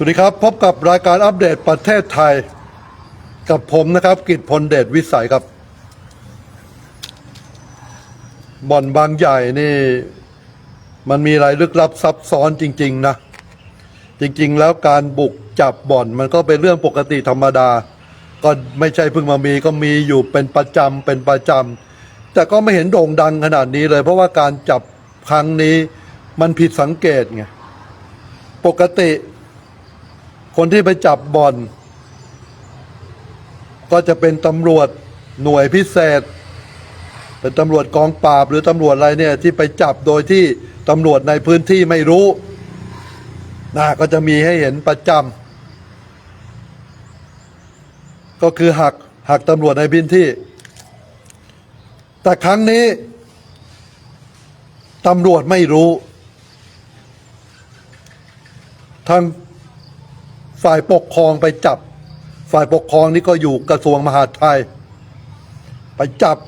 สวัสดีครับ พบกับรายการอัปเดตประเทศไทย กับผมนะครับ กิตพลเดชวิสัยครับ บ่อนบางใหญ่นี่ มันมีอะไรลึกลับซับซ้อนจริง ๆ นะ จริง ๆ แล้วการบุกจับบ่อนมันก็เป็นเรื่องปกติธรรมดา ก็ไม่ใช่เพิ่งมามีก็มีอยู่เป็นประจำเป็นประจำแต่ก็ไม่เห็นโด่งดังขนาดนี้เลย เพราะว่าการจับครั้งนี้มันผิดสังเกตไงปกติ คนที่ไปจับบ่อน ก็จะเป็นตำรวจหน่วยพิเศษ เป็นตำรวจกองปราบหรือตำรวจอะไรเนี่ยที่ไปจับโดยที่ตำรวจในพื้นที่ไม่รู้นะก็จะมีให้เห็นประจำก็คือหักหักตำรวจในพื้นที่ แต่ครั้งนี้ตำรวจไม่รู้ทาง ฝ่ายปกครองไปจับ ฝ่ายปกครองนี่ก็อยู่กระทรวงมหาดไทย ไปจับ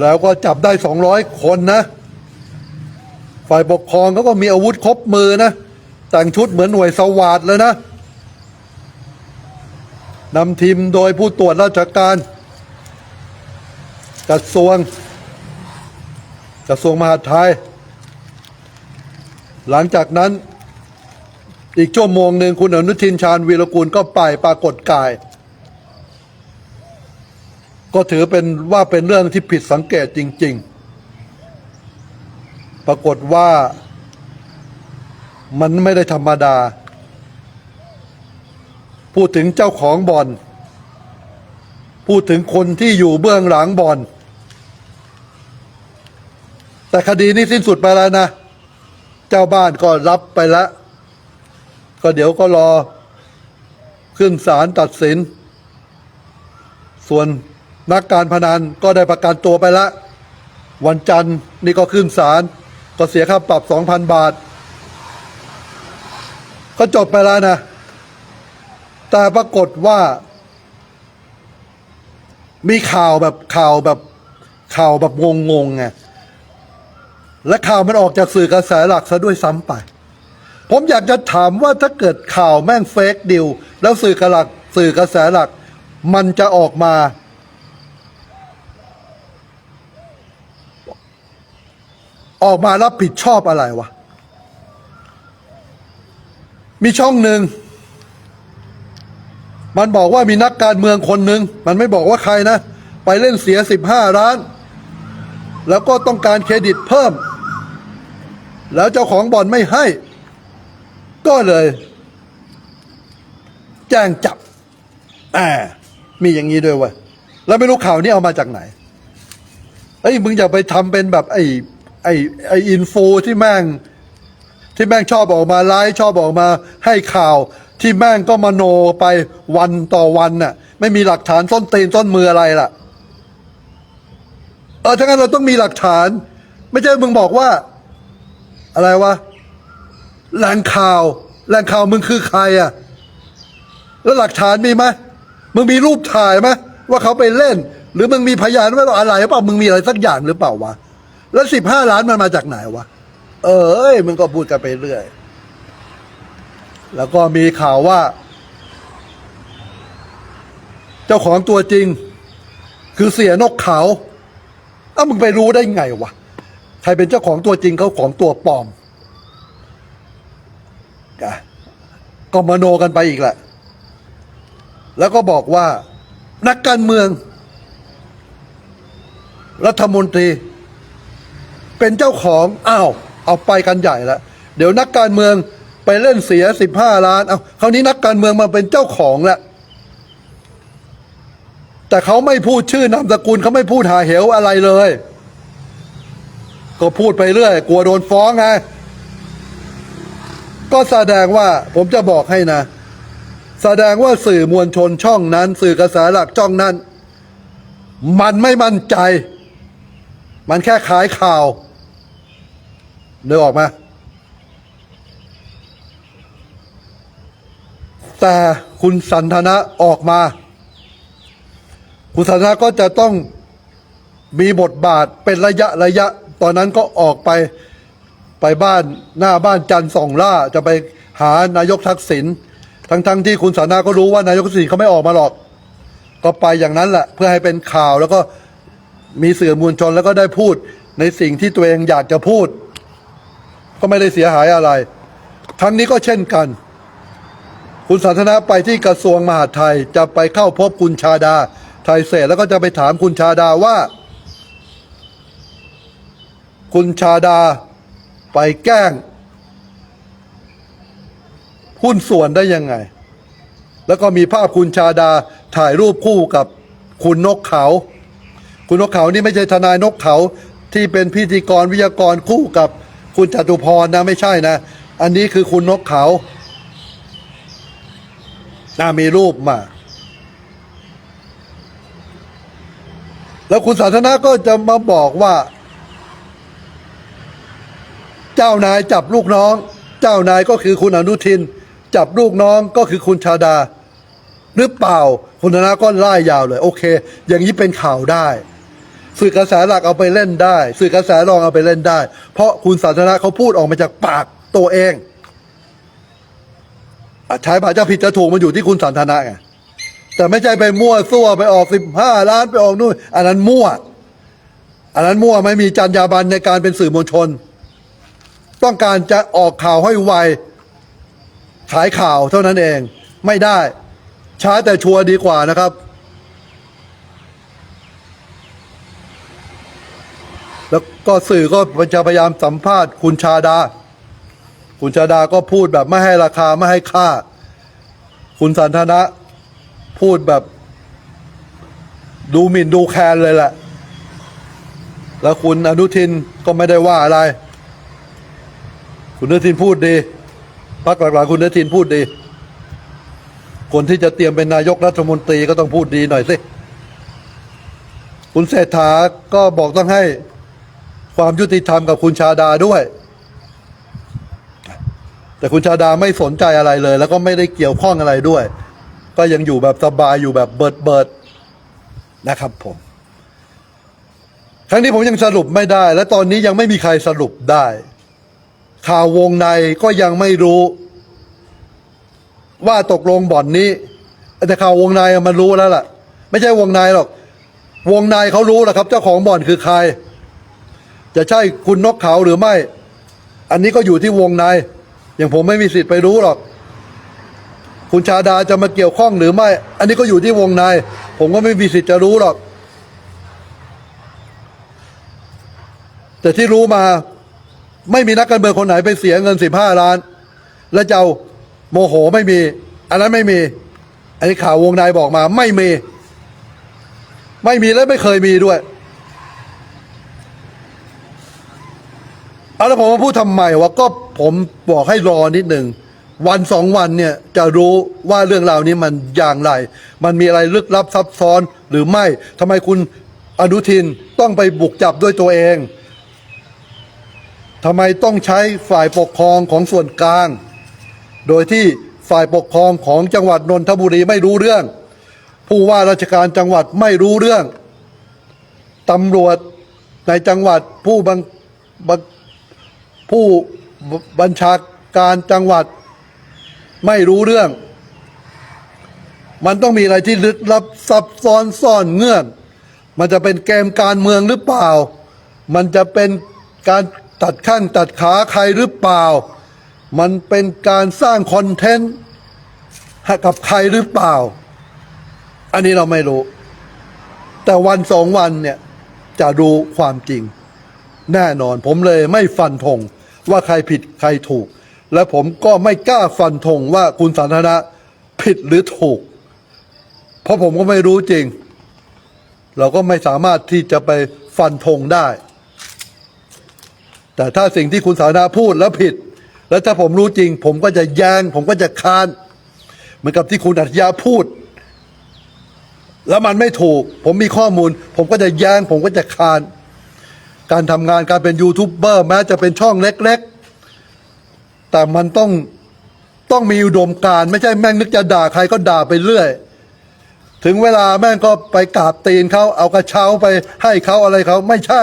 แล้วก็จับได้สองร้อยคนนะ ฝ่ายปกครองเขาก็มีอาวุธครบมือนะ แต่งชุดเหมือนหน่วยสวาดเลยนะนำทีมโดยผู้ตรวจราชการกระทรวงกระทรวงมหาดไทย หลังจากนั้น อีกชั่วโมงหนึ่งคุณอนุทินชาญวีรกูลก็ไปปรากฏกาย ก็ถือเป็นว่าเป็นเรื่องที่ผิดสังเกตจริง ๆ ปรากฏว่ามันไม่ได้ธรรมดา พูดถึงเจ้าของบ่อนพูดถึงคนที่อยู่เบื้องหลังบ่อนแต่คดีนี้สิ้นสุดไปแล้วนะ เจ้าบ้านก็รับไปแล้ว ก็เดี๋ยวก็รอ ขึ้นศาลตัดสิน ส่วนนักการพนันก็ได้ประกันตัวไปล้ววันจันทร์นี่ก็ขึ้นศาลก็เสียค่าปรับสองพันบาท ก็จบไปแล้วนะ แต่ปรากฏว่า มีข่าวแบบข่าวแบบข่าวแบบงงๆไงและข่าวมันออกจากสื่อกระแสหลักซะด้วยซ้ำไป ผมอยากจะถามว่าถ้าเกิดข่าวแม่งเฟกดิวแล้วสื่อกระหลัก สื่อกระแสหลัก มันจะออกมา ออกมารับผิดชอบอะไรวะ มีช่องหนึ่ง มันบอกว่ามีนักการเมืองคนหนึ่ง มันไม่บอกว่าใครนะ ไปเล่นเสียสิบห้าล้าน แล้วก็ต้องการเครดิตเพิ่ม แล้วเจ้าของบ่อนไม่ให้ ก็เลย แจ้งจับอ่ามีอย่างนี้ด้วยวะแล้วไม่รู้ข่าวนี้เอามาจากไหนเอ้ยมึงอย่าไปทำเป็นแบบ ไอ้ไอ้ไอ้อินโฟที่แม่ง ที่แม่งชอบออกมาไลฟ์ชอบออกมาให้ข่าว ที่แม่งก็มโนไปวันต่อวันน่ะ ไม่มีหลักฐานต้นตีนต้นมืออะไรล่ะเออถ้างั้นเราต้องมีหลักฐาน ไม่ใช่มึงบอกว่า อะไรวะ แหล่งข่าวแหล่งข่าวมึงคือใครอะ แล้วหลักฐานมีไหมมึงมีรูปถ่ายไหมว่าเขาไปเล่น หรือมึงมีพยานว่าอะไรหรือเปล่ามึงมีอะไรสักอย่างหรือเปล่าวะแล้วสิบห้าล้านมันมาจากไหนวะเออเอ้ยมึงก็พูดกันไปเรื่อย แล้วก็มีข่าวว่า เจ้าของตัวจริง คือเสียนกเขาเอ้ามึงไปรู้ได้ไงวะใครเป็นเจ้าของตัวจริงเขาของตัวปลอม ก็มโนกันไปอีกแหละ แล้วก็บอกว่านักการเมือง รัฐมนตรี เป็นเจ้าของอ้าวเอาไปกันใหญ่ล้วเดี๋ยวนักการเมืองไปเล่นเสียสิบห้าล้านเอาคราวนี้นักการเมืองมาเป็นเจ้าของล้วแต่เขาไม่พูดชื่อนามสกุลเขาไม่พูดหาเหวอะไรเลย ก็พูดไปเรื่อย กลัวโดนฟ้องไง ก็แสดงว่าผมจะบอกให้นะ แสดงว่าสื่อมวลชนช่องนั้น สื่อกระแสหลักช่องนั้น มันไม่มั่นใจ มันแค่ขายข่าวนึกออกไหมแต่คุณสันทนะออกมา คุณสันทนะก็จะต้องมีบทบาทเป็นระยะระยะ ตอนนั้นก็ออกไป ไปบ้านหน้าบ้านจันทร์สองล่าจะไปหานายกทักษิณทั้งๆที่คุณสานาก็รู้ว่านายกทักษิณเขาไม่ออกมาหรอก ก็ไปอย่างนั้นแหละเพื่อให้เป็นข่าวแล้วก็มีสื่อมวลชนแล้วก็ได้พูดในสิ่งที่ตัวเองอยากจะพูด ก็ไม่ได้เสียหายอะไร ครั้งนี้ก็เช่นกัน คุณสันทนาไปที่กระทรวงมหาดไทยจะไปเข้าพบคุณชาดา ไทยเศรษแล้วก็จะไปถามคุณชาดาว่า คุณชาดา ไปแกล้งหุ้นส่วนได้ยังไง แล้วก็มีภาพคุณชาดาถ่ายรูปคู่กับคุณนกเขา คุณนกเขานี่ไม่ใช่ทนายนกเขาที่เป็นพิธีกรวิทยากรคู่กับคุณจตุพรนะไม่ใช่นะ อันนี้คือคุณนกเขาน่ามีรูปมา แล้วคุณสาธารณะก็จะมาบอกว่า เจ้านายจับลูกน้อง เจ้านายก็คือคุณอนุทิน จับลูกน้องก็คือคุณชาดา หรือเปล่าคุณธนาก็ไล่ยาวเลย โอเค อย่างนี้เป็นข่าวได้ สื่อกระแสหลักเอาไปเล่นได้ สื่อกระแสรองเอาไปเล่นได้ เพราะคุณสาธารณะเขาพูดออกมาจากปากตัวเองใช้ภาษาผิดจะถูกมันอยู่ที่คุณสันทนาไงแต่ไม่ใช่ไปมั่วซั่วไปออกสิบห้าล้านไปออกนู่น อันนั้นมั่ว อันนั้นมั่วไม่มีจรรยาบรรณในการเป็นสื่อมวลชน ต้องการจะออกข่าวให้ไว ขายข่าวเท่านั้นเอง ไม่ได้ ช้าแต่ชัวร์ดีกว่านะครับ แล้วก็สื่อก็จะพยายามสัมภาษณ์คุณชาดา คุณชาดาก็พูดแบบไม่ให้ราคาไม่ให้ค่า คุณสันทนะพูดแบบ ดูหมิ่นดูแคลนเลยแหละ แล้วคุณอนุทินก็ไม่ได้ว่าอะไร คุณอนุทินพูดดีพักหลังๆคุณอนุทินพูดดี คนที่จะเตรียมเป็นนายกรัฐมนตรีก็ต้องพูดดีหน่อยสิ คุณเศรษฐาก็บอกต้องให้ความยุติธรรมกับคุณชาดาด้วย แต่คุณชาดาไม่สนใจอะไรเลย แล้วก็ไม่ได้เกี่ยวข้องอะไรด้วย ก็ยังอยู่แบบสบายอยู่แบบเบิดเบิดๆนะครับผมครั้งนี้ผมยังสรุปไม่ได้ และตอนนี้ยังไม่มีใครสรุปได้ ข่าววงในก็ยังไม่รู้ ว่าตกลงบ่อนนี้ แต่ข่าววงในมันรู้แล้วล่ะ ไม่ใช่วงในหรอก วงในเขารู้แหละครับ เจ้าของบ่อนคือใคร จะใช่คุณนกเขาหรือไม่ อันนี้ก็อยู่ที่วงใน อย่างผมไม่มีสิทธิ์ไปรู้หรอก คุณชาดาจะมาเกี่ยวข้องหรือไม่ อันนี้ก็อยู่ที่วงใน ผมก็ไม่มีสิทธิ์จะรู้หรอก แต่ที่รู้มา ไม่มีนักการเมืองคนไหนไปเสียเงินสิบห้าล้าน แล้วจะเอาโมโหไม่มี อันนั้นไม่มี อันนี้ข่าววงในบอกมา ไม่มี ไม่มีและไม่เคยมีด้วยเอาแล้วผมมาพูดทำไมวะก็ผมบอกให้รอนิดหนึ่งวันสองวันเนี่ยจะรู้ว่าเรื่องราวนี้มันอย่างไร มันมีอะไรลึกลับซับซ้อนหรือไม่ทำไมคุณอนุทินต้องไปบุกจับด้วยตัวเอง ทำไมต้องใช้ฝ่ายปกครองของส่วนกลาง โดยที่ฝ่ายปกครองของจังหวัดนนทบุรีไม่รู้เรื่อง ผู้ว่าราชการจังหวัดไม่รู้เรื่องตำรวจในจังหวัดผู้บังบังผู้บัญชาการจังหวัดไม่รู้เรื่อง มันต้องมีอะไรที่ลึกลับซับซ้อนซ่อนเงื่อน มันจะเป็นเกมการเมืองหรือเปล่า มันจะเป็นการ ตัดขั้นตัดขาใครหรือเปล่า มันเป็นการสร้างคอนเทนต์กับใครหรือเปล่า อันนี้เราไม่รู้ แต่วันสองวันเนี่ยจะรู้ความจริง แน่นอนผมเลยไม่ฟันธงว่าใครผิดใครถูก และผมก็ไม่กล้าฟันธงว่าคุณสันทนะผิดหรือถูก เพราะผมก็ไม่รู้จริง เราก็ไม่สามารถที่จะไปฟันธงได้ แต่ถ้าสิ่งที่คุณสาธาพูดแล้วผิด แล้วถ้าผมรู้จริง ผมก็จะแยง้งผมก็จะค้าน เหมือนกับที่คุณอัจฉริยะพูด แล้วมันไม่ถูก ผมมีข้อมูล ผมก็จะแย้ง ผมก็จะคาน การทำงานการเป็นยูทูบเบอร์แม้จะเป็นช่องเล็ก ๆ แต่มันต้องต้องมีอุดมการไม่ใช่แม่งนึกจะด่าใครก็ด่าไปเรื่อยถึงเวลาแม่งก็ไปกราบตีนเขาเอากระเช้าไปให้เขาอะไรเขาไม่ใช่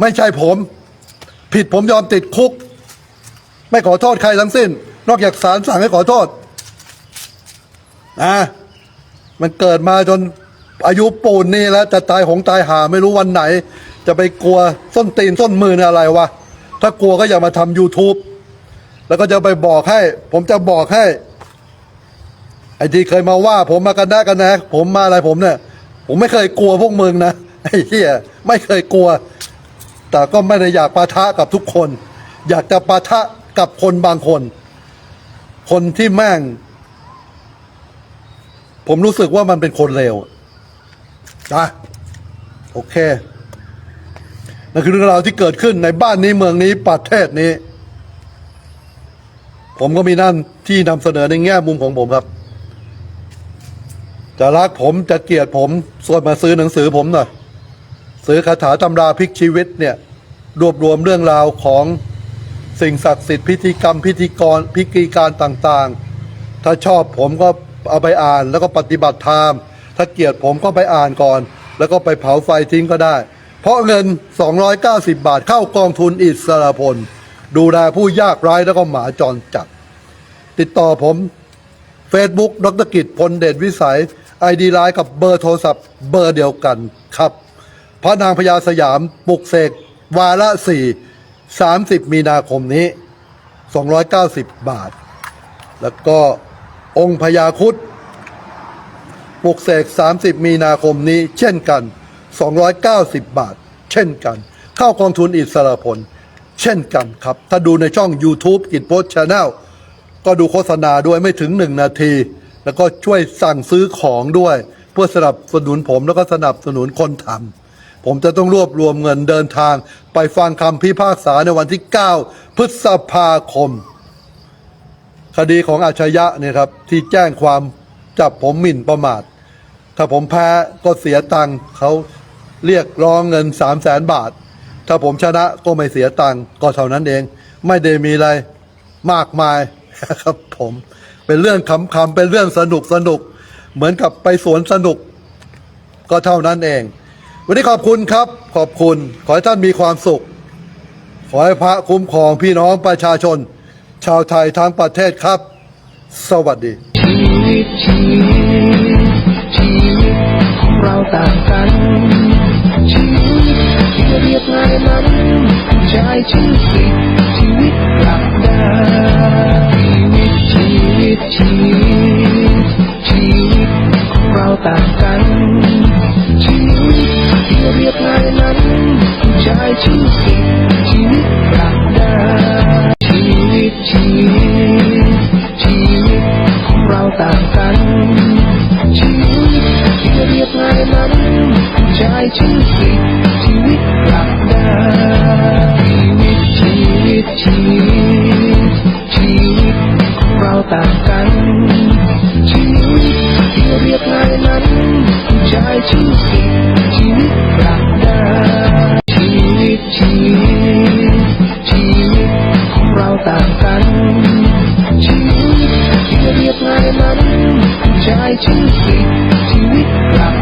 ไม่ใช่ผม ผิดผมยอมติดคุก ไม่ขอโทษใครทั้งสิ้น นอกจากศาลสั่งให้ขอโทษนะมันเกิดมาจนอายุปูนนี่แล้วจะตายหงตายหาไม่รู้วันไหน จะไปกลัวส้นตีนส้นมือเนี่ยอะไรวะ ถ้ากลัวก็อย่ามาทำ YouTube แล้วก็จะไปบอกให้ ผมจะบอกให้ ไอ้ที่เคยมาว่า ผมมากันได้กันนะ ผมมาอะไรผมเนี่ย ผมไม่เคยกลัวพวกมึงนะไอ้เหี้ยไม่เคยกลัว แต่ก็ไม่ได้อยากปะทะกับทุกคน อยากจะปะทะกับคนบางคน คนที่แม่ง ผมรู้สึกว่ามันเป็นคนเลวนะโอเคนั่นคือเรื่องราวที่เกิดขึ้นในบ้านนี้เมืองนี้ประเทศนี้ ผมก็มีนั่นที่นำเสนอในแง่มุมของผมครับ จะรักผมจะเกลียดผมส่วนมาซื้อหนังสือผมหน่อย ซื้อคาถาตำราพลิกชีวิตเนี่ยรวบรวมเรื่องราวของสิ่งศักดิ์สิทธิ์พิธีกรรมพิธีกรพิธีการต่างๆ ถ้าชอบผมก็เอาไปอ่านแล้วก็ปฏิบัติธรรมถ้าเกลียดผมก็ไปอ่านก่อน แล้วก็ไปเผาไฟทิ้งก็ได้ เพราะเงิน 290 บาทเข้ากองทุนอิสระพล ดูแลผู้ยากไร้แล้วก็หมาจรจัด ติดต่อผม Facebook ดรกิจพลเดชวิสัย ID ไลน์กับเบอร์โทรศัพท์เบอร์เดียวกันครับ พระนางพญาสยามปลุกเสกวาระสี่สามสิบมีนาคมนี้ 290 บาท แล้วก็องค์พญาคุดปลุกเสก30 มีนาคมนี้เช่นกัน 290 บาท เช่นกัน เข้ากองทุนอิสระพลเช่นกันครับ ถ้าดูในช่อง YouTube กิจโพสชาแนลก็ดูโฆษณาด้วยไม่ถึงหนึ่งนาที แล้วก็ช่วยสั่งซื้อของด้วย เพื่อสนับสนุนผมแล้วก็สนับสนุนคนทำ ผมจะต้องรวบรวมเงินเดินทาง ไปฟังคำพิพากษาในวันที่ 9 พฤษภาคม คดีของอาชญะเนี่ยครับ ที่แจ้งความจับผมหมิ่นประมาท ถ้าผมแพ้ก็เสียตังค์เขาเรียกร้องเงินสามแสนบาท ถ้าผมชนะก็ไม่เสียตังค์ก็เท่านั้นเอง ไม่ได้มีอะไรมากมายครับผมเป็นเรื่องขำๆเป็นเรื่องสนุกสนุก เหมือนกับไปสวนสนุก ก็เท่านั้นเอง วันนี้ขอบคุณครับ ขอบคุณ ขอให้ท่านมีความสุข ขอให้พระคุ้มครองพี่น้องประชาชน ชาวไทยทั้งประเทศครับ สวัสดีชีวิตชีวิตชีวิตของเราต่างกันชีวิตที่เรียบง่ายนั้นใช้ชีวิตชีวิตหลักดาชีวิตชีวิตชีวิตชีวิตของเราต่างกัน ชีวิตชีวิตหลักดาชีวิตชีวิตชีวิตของเราต่างกันชีวิตที่เรียบง่ายนั้นใช้ชีวิตชีวิตหลักดาชีวิตชีวิตชีวิตชีวิตของเราต่างกันชีวิตที่เรียบง่ายนั้นใช้ชีวิตชีวิตหลัก ต่างกันชีวิตที่เรียบง่ายมันใจชีวิตชีวิตกลับ